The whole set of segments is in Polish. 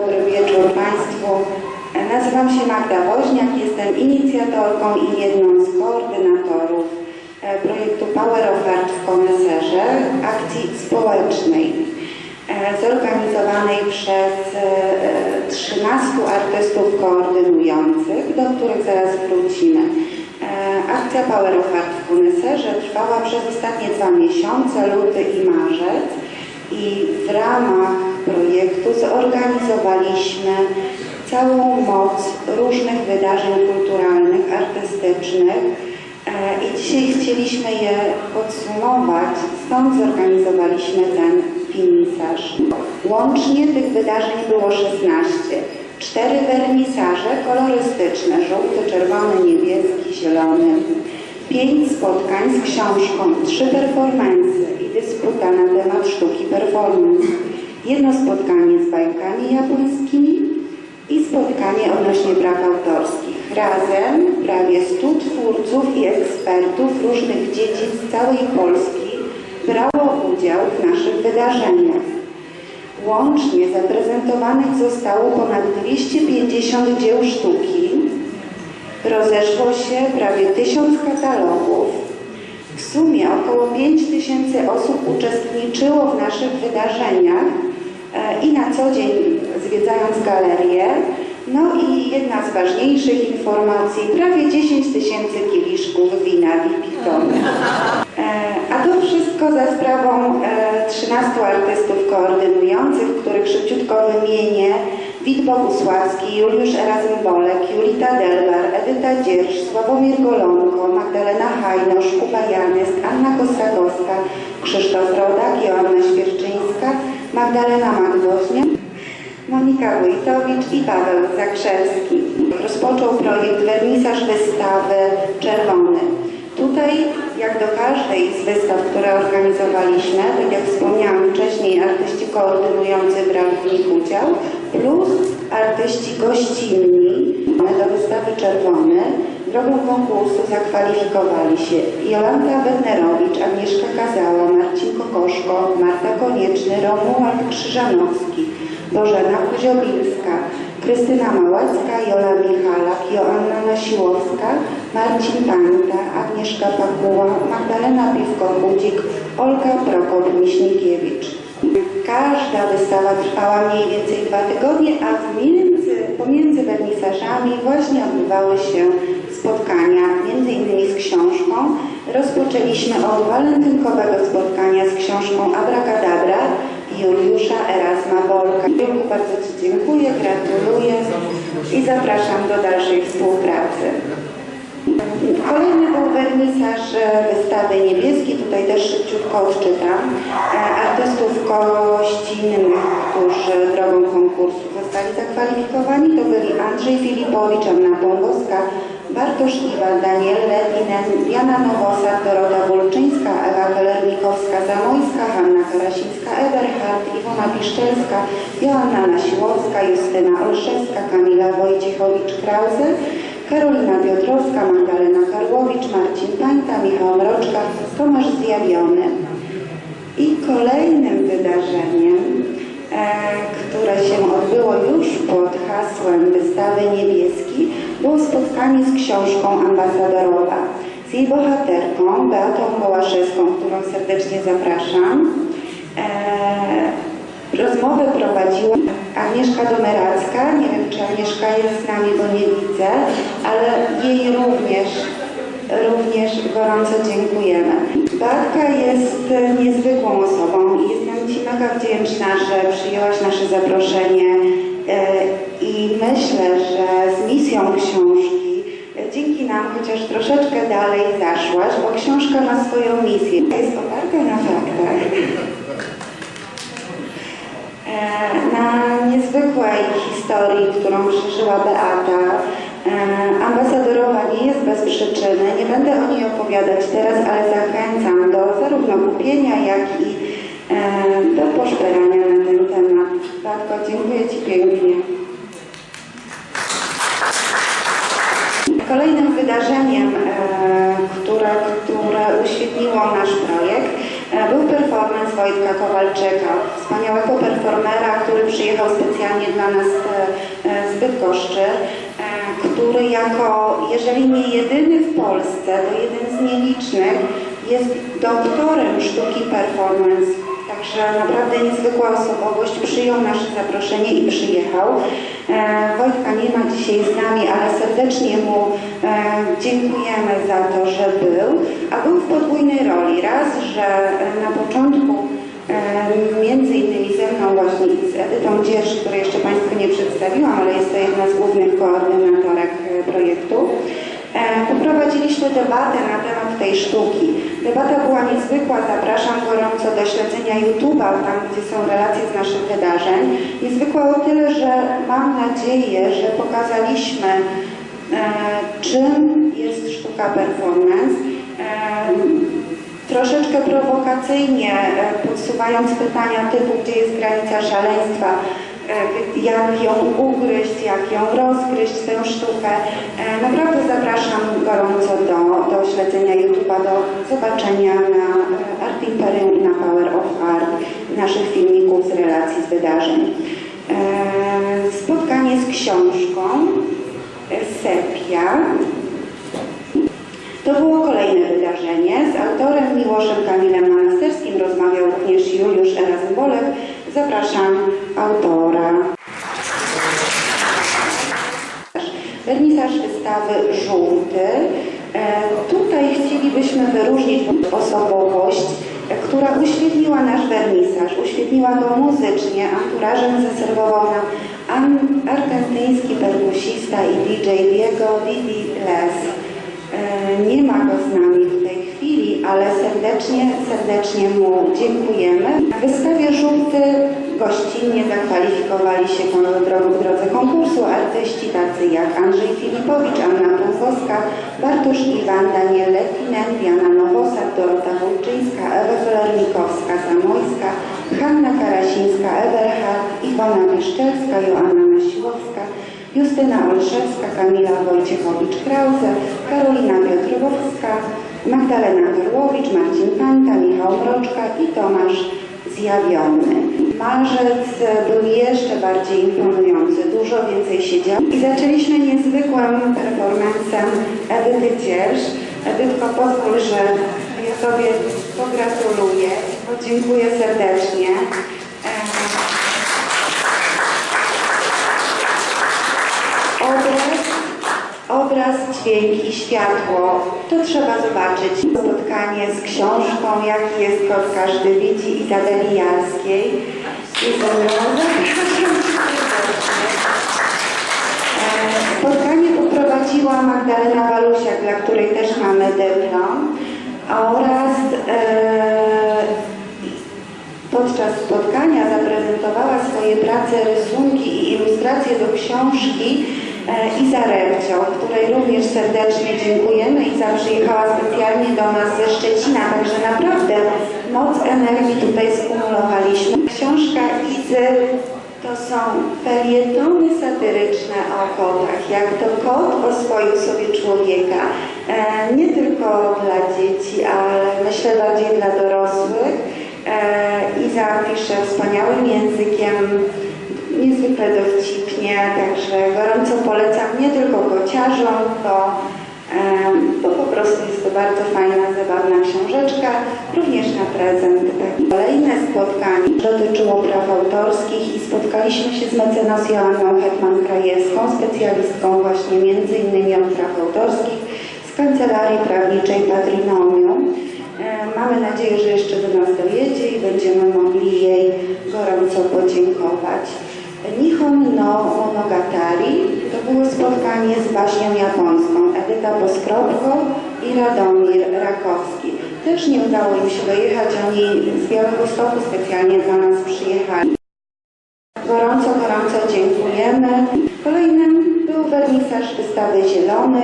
Dobry wieczór Państwu. Nazywam się Magda Woźniak, jestem inicjatorką i jedną z koordynatorów e, projektu Power of Art w Koneserze, akcji społecznej e, zorganizowanej przez e, 13 artystów koordynujących, do których zaraz wrócimy. E, Akcja Power of Art w Koneserze trwała przez ostatnie dwa miesiące, luty i marzec i w ramach projektu zorganizowaliśmy całą moc różnych wydarzeń kulturalnych, artystycznych e, i dzisiaj chcieliśmy je podsumować, stąd zorganizowaliśmy ten finisaż. Łącznie tych wydarzeń było 16. Cztery wernisaże kolorystyczne, żółty, czerwony, niebieski, zielony. Pięć spotkań z książką, trzy performance i dysputa na temat sztuki performance. Jedno spotkanie z bajkami japońskimi i spotkanie odnośnie praw autorskich. Razem prawie 100 twórców i ekspertów różnych dziedzin z całej Polski brało udział w naszych wydarzeniach. Łącznie zaprezentowanych zostało ponad 250 dzieł sztuki, rozeszło się prawie 1000 katalogów. W sumie około 5 tysięcy osób uczestniczyło w naszych wydarzeniach e, i na co dzień zwiedzając galerię. No i jedna z ważniejszych informacji, prawie 10 tysięcy kieliszków wina w Wipitonie. E, A to wszystko za sprawą e, 13 artystów koordynujących, których szybciutko wymienię. Wit Bogusławski, Juliusz Erazm Bolek, Julita Delbar, Edyta Dzierż, Sławomir Golonko, Magdalena Hajnosz, Kuba Janysk, Anna Kosakowska, Krzysztof Rodak, Joanna Świerczyńska, Magdalena Magwoźniak, Monika Wójtowicz i Paweł Zakrzewski. Rozpoczął projekt wernisaż wystawy Czerwony. Tutaj, jak do każdej z wystaw, które organizowaliśmy, tak jak wspomniałam wcześniej, artyści koordynujący brali w nich udział, plus artyści gościnni do wystawy Czerwony. Drogą konkursu zakwalifikowali się Jolanta Bednerowicz, Agnieszka Kazała, Marcin Kokoszko, Marta Konieczny, Romuald Krzyżanowski, Bożena Kuziobilska, Krystyna Małacka, Jola Michalak, Joanna Nasiłowska, Marcin Panta, Agnieszka Pakuła, Magdalena Piwko-Budzik, Olga Prokop-Miśnikiewicz. Każda wystawa trwała mniej więcej dwa tygodnie, a w między, pomiędzy wernisażami właśnie odbywały się spotkania, między innymi z książką. Rozpoczęliśmy od walentynkowego spotkania z książką Abracadabra Juliusza Erasma Bolka. Julku, bardzo dziękuję, gratuluję i zapraszam do dalszej współpracy. Kolejny był wernisaż e, wystawy niebieskiej, tutaj też szybciutko odczytam. E, Artystów gościnnych, którzy drogą konkursu zostali zakwalifikowani, to byli Andrzej Filipowicz, Anna Pągowska, Bartosz Iwan, Daniel Letinen, Jana Nowosad, Dorota Wolczyńska, Ewa Kelernikowska-Zamojska, Hanna Karasińska-Eberhardt, Iwona Piszczelska, Joanna Nasiłowska, Justyna Olszewska, Kamila Wojciechowicz-Krause, Karolina Piotrowska, Magdalena Karłowicz, Marcin Pańta, Michał Mroczka, Tomasz Zjawiony. I kolejnym wydarzeniem, e, które się odbyło już pod hasłem wystawy niebieskiej, było spotkanie z książką ambasadorowa, z jej bohaterką Beatą Kołaszewską, którą serdecznie zapraszam. E, Rozmowę prowadziła Agnieszka Domeracka. Nie wiem, czy Agnieszka jest z nami, bo nie widzę, ale jej również, również gorąco dziękujemy. Beatka jest niezwykłą osobą i jestem Ci mega wdzięczna, że przyjęłaś nasze zaproszenie e, i myślę, że z misją książki dzięki nam chociaż troszeczkę dalej zaszłaś, bo książka ma swoją misję. Jest oparta na faktach. E, na niezwykłej historii, którą przeżyła Beata. E, Ambasadorowa nie jest bez przyczyny. Nie będę o niej opowiadać teraz, ale zachęcam do zarówno kupienia, jak i e, do poszperania na ten temat. Beatko, dziękuję Ci pięknie. Wydarzeniem, e, które, które uświetniło nasz projekt, e, był performance Wojtka Kowalczyka, wspaniałego performera, który przyjechał specjalnie dla nas e, z Bydgoszczy, który jako, jeżeli nie jedyny w Polsce, to jeden z nielicznych, jest doktorem sztuki performance. Także naprawdę niezwykła osobowość, przyjął nasze zaproszenie i przyjechał. E, Wojtka nie ma dzisiaj z nami, ale serdecznie mu e, dziękujemy za to, że był, a był w podwójnej roli. Raz, że na początku e, między innymi ze mną właśnie z Edytą Dzierż, której jeszcze Państwu nie przedstawiłam, ale jest to jedna z głównych koordynatorek projektu. E, Poprowadziliśmy debatę na temat tej sztuki. Debata była niezwykła, zapraszam gorąco do śledzenia YouTube'a, tam gdzie są relacje z naszych wydarzeń. Niezwykła o tyle, że mam nadzieję, że pokazaliśmy, e, czym jest sztuka performance. E, troszeczkę prowokacyjnie podsuwając pytania typu, gdzie jest granica szaleństwa, jak ją ugryźć, jak ją rozgryźć, tę sztukę. E, Naprawdę zapraszam gorąco do, do śledzenia YouTube'a, do zobaczenia na e, Art Imperium i na Power of Art naszych filmików z relacji z wydarzeń. E, Spotkanie z książką e, Sepia. To było kolejne wydarzenie. Z autorem Miłoszem Kamilem Monasterskim rozmawiał również Juliusz Erazmbolek. Zapraszam autora. Wernisaż wystawy żółty. E, Tutaj chcielibyśmy wyróżnić osobowość, e, która uświetliła nasz wernisaż. Uświetliła go muzycznie, anturażem zaserwował nam argentyński perkusista i DJ Diego Didi Les. E, Nie ma go z nami w tej chwili, ale serdecznie, serdecznie mu dziękujemy. W wystawie żółty gościnnie zakwalifikowali się w drodze, konkursu artyści tacy jak Andrzej Filipowicz, Anna Pąkowska, Bartosz Iwan, Daniel Letinen, Diana Nowosad, Dorota Wójczyńska, Ewa Kolarnikowska-Zamojska, Hanna Karasińska, Eberhard, Iwona Mieszczelska, Joanna Nasiłowska, Justyna Olszewska, Kamila Wojciechowicz-Krause, Karolina Piotrowska, Magdalena Karłowicz, Marcin Pańta, Michał Mroczka i Tomasz Zjawiony. Marzec był jeszcze bardziej imponujący, dużo więcej się działo i zaczęliśmy niezwykłym performancem Edyty Dzierż. Edytko, pozwól, że ja Tobie pogratuluję, podziękuję serdecznie. E, Obraz, obraz, dźwięk i światło, to trzeba zobaczyć. Spotkanie z książką, jaki jest kot każdy widzi Izabeli Jarskiej. Spotkanie poprowadziła Magdalena Walusiak, dla której też mamy dyplom oraz e, podczas spotkania zaprezentowała swoje prace, rysunki i ilustracje do książki e, Iza Repcio, której również serdecznie dziękujemy. Iza przyjechała specjalnie do nas ze Szczecina, także naprawdę moc energii tutaj skumulowaliśmy. Książka Izy to są felietony satyryczne o kotach, jak to kot oswoił sobie człowieka. E, nie tylko dla dzieci, ale myślę bardziej dla dorosłych. E, Iza pisze wspaniałym językiem, niezwykle dowcipnie, także gorąco polecam nie tylko kociarzom, bo, bo po prostu jest to bardzo fajna, zabawna książeczka, również na prezent. Kolejne spotkanie dotyczyło praw autorskich i spotkaliśmy się z mecenas Joanną Hetman-Krajewską, specjalistką właśnie między innymi od praw autorskich z Kancelarii Prawniczej Patrinomium. Mamy nadzieję, że jeszcze do nas dojedzie i będziemy mogli jej gorąco podziękować. Nihon no Monogatari to było spotkanie z baśnią japońską Edyta Poskropko i Radomir Rakowski. Też nie udało im się dojechać, oni z Białegostoku specjalnie dla nas przyjechali. Gorąco, gorąco dziękujemy. Kolejnym był wernisaż wystawy Zielony,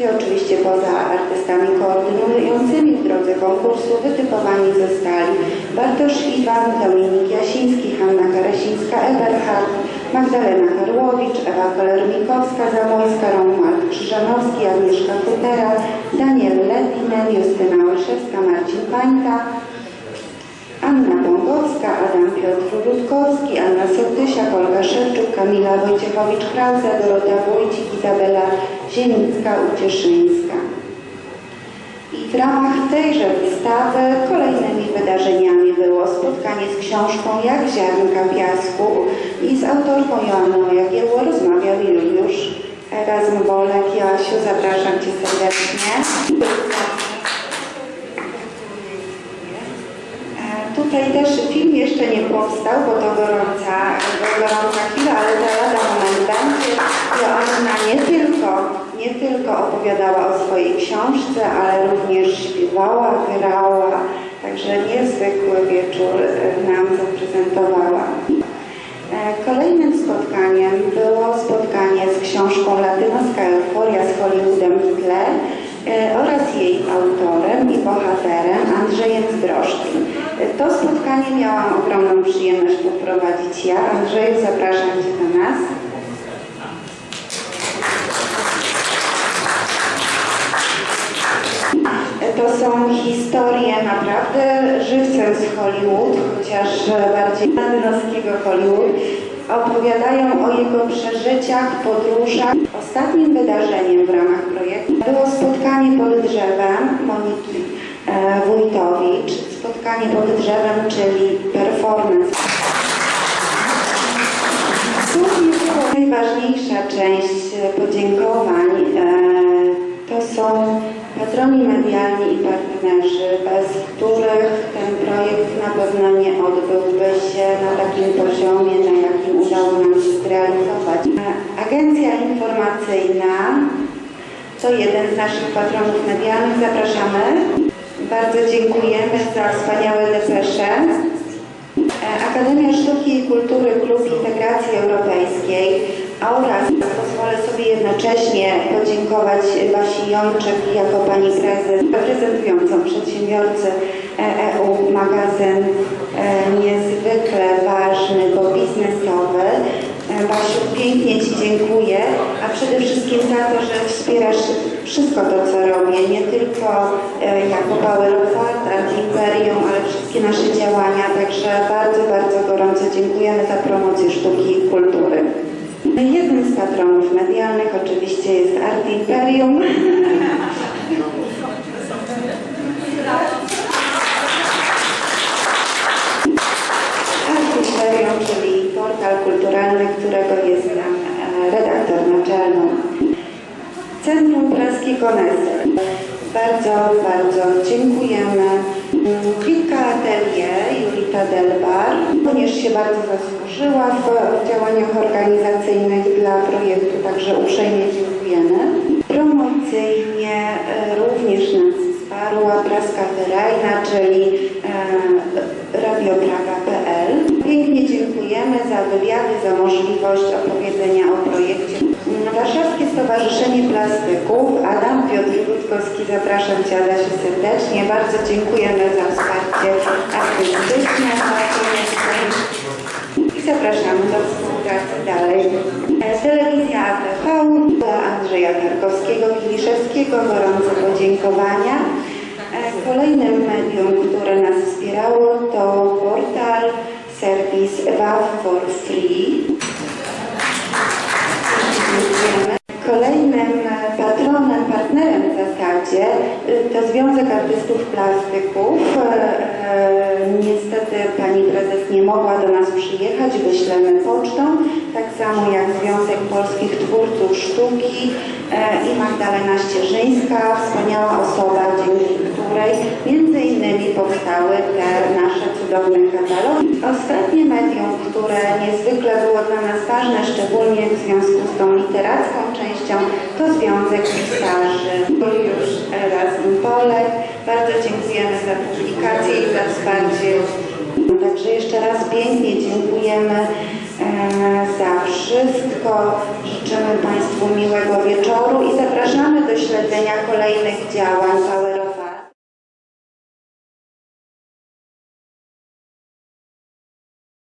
gdzie oczywiście poza artystami koordynującymi w drodze konkursu wytypowani zostali Bartosz Iwan, Dominik Jasiński, Hanna Karasińska, Eberhard, Magdalena Karłowicz, Ewa Kolermikowska-Zamojska, Romuald Krzyżanowski, Agnieszka Kutera, Daniel Letinen, Justyna Olszewska, Marcin Pańta, a Anna Bąkowska, Adam Piotr Rutkowski, Anna Sołtysiak, Olga Szewczuk, Kamila Wojciechowicz-Krause, Dorota Wójcik, Izabela Ziemnicka-Ucieszyńska. I w ramach tejże wystawy kolejnymi wydarzeniami było spotkanie z książką Jak ziarnka piasku i z autorką Joanną Jagiełło rozmawiał Juliusz Erasm Bolek. Joasiu, zapraszam Cię serdecznie. E, Tutaj też film jeszcze nie powstał, bo to gorąca, gorąca chwila, ale za lada moment będzie. Joanna nie tylko, nie tylko opowiadała o swojej książce, ale również śpiewała, grała. Także niezwykły wieczór nam zaprezentowała. E, Kolejnym spotkaniem było spotkanie z książką Latynoska Euforia z Hollywoodem w tle e, oraz jej autorem i bohaterem Andrzejem Zdrożkim. E, To spotkanie miałam ogromną przyjemność poprowadzić ja. Andrzeju, zapraszam Cię do nas. To są historie naprawdę żywcem z Hollywood, chociaż bardziej latynoskiego Hollywood. Opowiadają o jego przeżyciach, podróżach. Ostatnim wydarzeniem w ramach projektu było spotkanie pod drzewem Moniki e, Wójtowicz. Spotkanie pod drzewem, czyli performance. Była najważniejsza część e, podziękowań. To są patroni medialni i partnerzy, bez których ten projekt na pewno nie odbyłby się na takim poziomie, na jakim udało nam się zrealizować. Agencja informacyjna to jeden z naszych patronów medialnych. Zapraszamy. Bardzo dziękujemy za wspaniałe depesze. E, Akademia Sztuki i Kultury Klub Integracji Europejskiej oraz jednocześnie podziękować Basi Jączek jako pani prezes reprezentującą przedsiębiorcy e, EU magazyn e, niezwykle ważny, bo biznesowy. E, Basiu, pięknie Ci dziękuję, a przede wszystkim za to, że wspierasz wszystko to, co robię, nie tylko e, jako Power of Art, Art Imperium, ale wszystkie nasze działania, także bardzo, bardzo gorąco dziękujemy za promocję sztuki i kultury. Jednym z patronów medialnych oczywiście jest Art Imperium. Art Imperium, czyli portal kulturalny, którego jestem e, redaktor naczelną. Centrum Praski Koneser. Bardzo, bardzo dziękujemy. Delbar, również się bardzo zasłużyła w działaniach organizacyjnych dla projektu, także uprzejmie dziękujemy. Promocyjnie e, również nas wsparła Praska Wyrajna, czyli e, radiopraga.pl. Pięknie dziękujemy za wywiady, za możliwość opowiedzenia o projekcie. Warszawskie Stowarzyszenie Plastyków, Adam Piotr zapraszam Cię Adasiu serdecznie. Bardzo dziękujemy za wsparcie artystyczne. I zapraszamy do współpracy dalej. Telewizja ATV dla Andrzeja Tarkowskiego, Kiliszewskiego, gorące podziękowania. E, Kolejnym medium, które nas wspierało to portal, serwis WAV for Free. W zasadzie y, to Związek Artystów Plastyków. E, e, Niestety pani prezes nie mogła do nas przyjechać, wyślemy pocztą, tak samo jak Związek Polskich Twórców Sztuki e, i Magdalena Ścieżyńska, wspaniała osoba, dzięki której między innymi powstały te nasze cudowne katalogi. Ostatnie medium, które niezwykle było dla nas ważne, szczególnie w związku z tą literacką częścią, to Związek Pisarzy. Juliusz Erasm Polek. Bardzo dziękujemy za publikację i za wsparcie. Także jeszcze raz pięknie dziękujemy e, za wszystko. Życzymy Państwu miłego wieczoru i zapraszamy do śledzenia kolejnych działań